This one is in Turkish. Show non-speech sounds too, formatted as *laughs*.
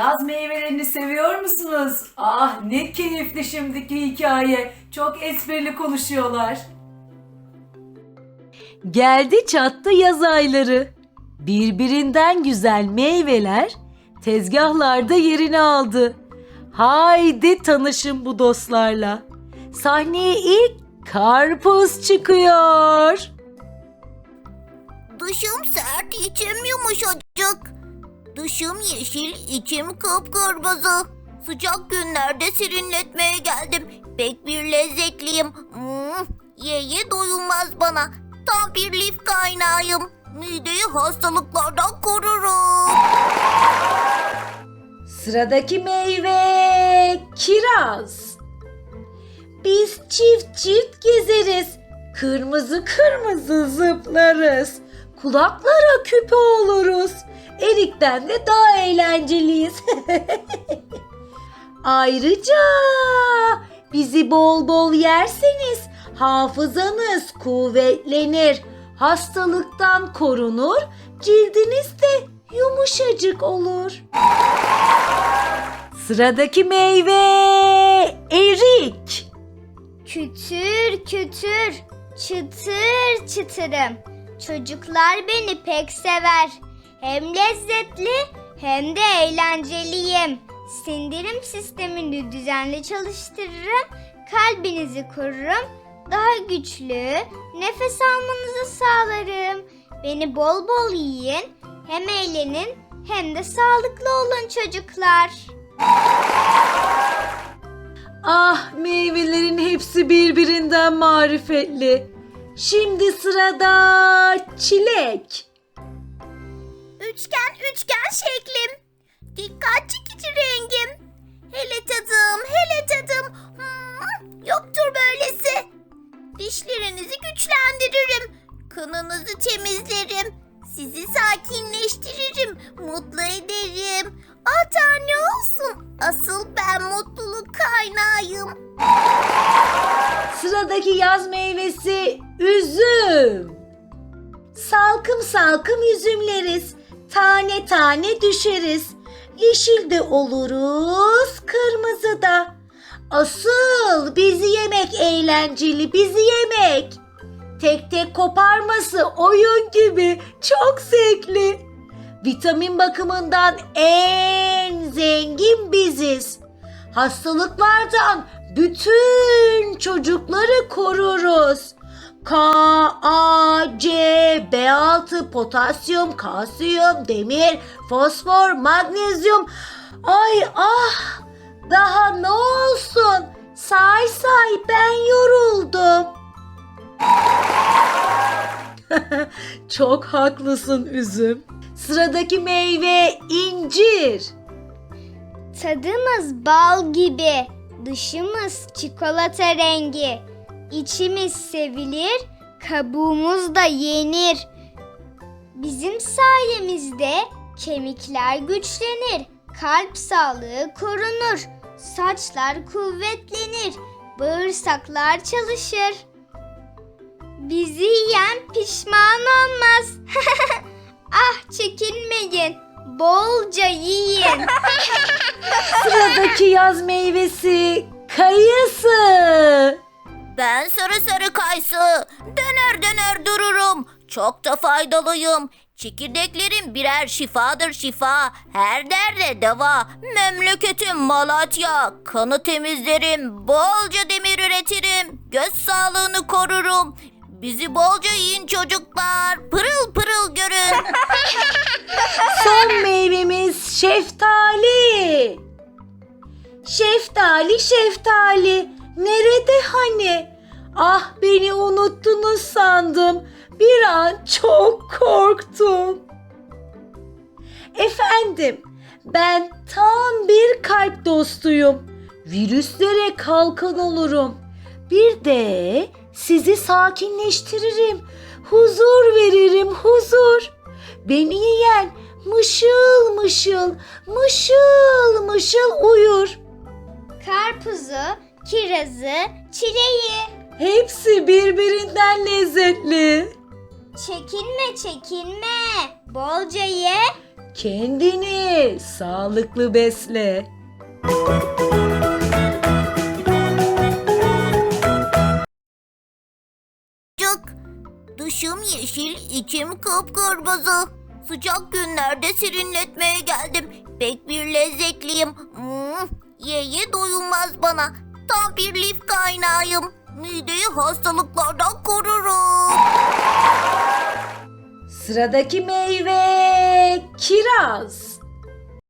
Yaz meyvelerini seviyor musunuz? Ah ne keyifli şimdiki hikaye. Çok esprili konuşuyorlar. Geldi çattı yaz ayları. Birbirinden güzel meyveler tezgahlarda yerini aldı. Haydi tanışın bu dostlarla. Sahneye ilk karpuz çıkıyor. Dışım sert, içim yumuşacık. Dışım yeşil, içim kıpkırmızı. Sıcak günlerde serinletmeye geldim. Pek bir lezzetliyim. Hmm, ye ye doyulmaz bana. Tam bir lif kaynağıyım. Mideyi hastalıklardan korurum. Sıradaki meyve kiraz. Biz çift çift gezeriz. Kırmızı kırmızı zıplarız. Kulaklara küpe oluruz. Erikten de daha eğlenceliyiz. *laughs* Ayrıca bizi bol bol yerseniz hafızanız kuvvetlenir. Hastalıktan korunur, cildiniz de yumuşacık olur. Sıradaki meyve erik. Kütür kütür, çıtır çıtırım. Çocuklar beni pek sever. Hem lezzetli hem de eğlenceliyim. Sindirim sistemini düzenli çalıştırırım. Kalbinizi korurum. Daha güçlü nefes almanızı sağlarım. Beni bol bol yiyin. Hem eğlenin hem de sağlıklı olun çocuklar. Ah meyvelerin hepsi birbirinden marifetli. Şimdi sırada çilek. Üçgen üçgen şeklim. Dikkat çekici rengim. Hele tadım, hele tadım. Hmm, yoktur böylesi. Dişlerinizi güçlendiririm. Kanınızı temizlerim. Sizi sakinleştiririm. Mutlu ederim. Ata ne olsun? Asıl ben mutluluk kaynağıyım. Sıradaki yaz meyvesi üzüm. Salkım salkım üzümleriz. Tane tane düşeriz. Yeşil de oluruz, kırmızı da. Asıl bizi yemek eğlenceli, bizi yemek. Tek tek koparması oyun gibi çok zevkli. Vitamin bakımından en zengin biziz. Hastalıklardan bütün çocukları koruruz. K, A, C, B6, potasyum, kalsiyum, demir, fosfor, magnezyum. Ay ah daha ne olsun? Say say ben yoruldum. *laughs* Çok haklısın üzüm. Sıradaki meyve incir. Tadımız bal gibi, dışımız çikolata rengi. İçimiz sevilir, kabuğumuz da yenir. Bizim sayemizde kemikler güçlenir, kalp sağlığı korunur, saçlar kuvvetlenir, bağırsaklar çalışır. Bizi yiyen pişman olmaz. *laughs* ah çekinmeyin, bolca yiyin. *laughs* Sıradaki yaz meyvesi kayısı. Ben sarı sarı kayısı. Döner döner dururum. Çok da faydalıyım. Çekirdeklerim birer şifadır şifa. Her derde deva. Memleketim Malatya. Kanı temizlerim. Bolca demir üretirim. Göz sağlığını korurum. Bizi bolca yiyin çocuklar. Pırıl pırıl görün. *laughs* Son meyvemiz şeftali. Şeftali şeftali. Nerede hani? Ah beni unuttunuz sandım. Bir an çok korktum. Efendim, ben tam bir kalp dostuyum. Virüslere kalkan olurum. Bir de sizi sakinleştiririm. Huzur veririm, huzur. Beni yiyen mışıl mışıl, mışıl mışıl uyur. Karpuzu, kirazı, çileği. Hepsi birbirinden lezzetli. Çekinme çekinme. Bolca ye. Kendini sağlıklı besle. Cık. Dışım yeşil, içim kıpkırmızı. Sıcak günlerde serinletmeye geldim. Pek bir lezzetliyim. Hmm, ye ye doyulmaz bana. Tam bir lif kaynağıyım. Mideyi hastalıklardan korurum. Sıradaki meyve kiraz.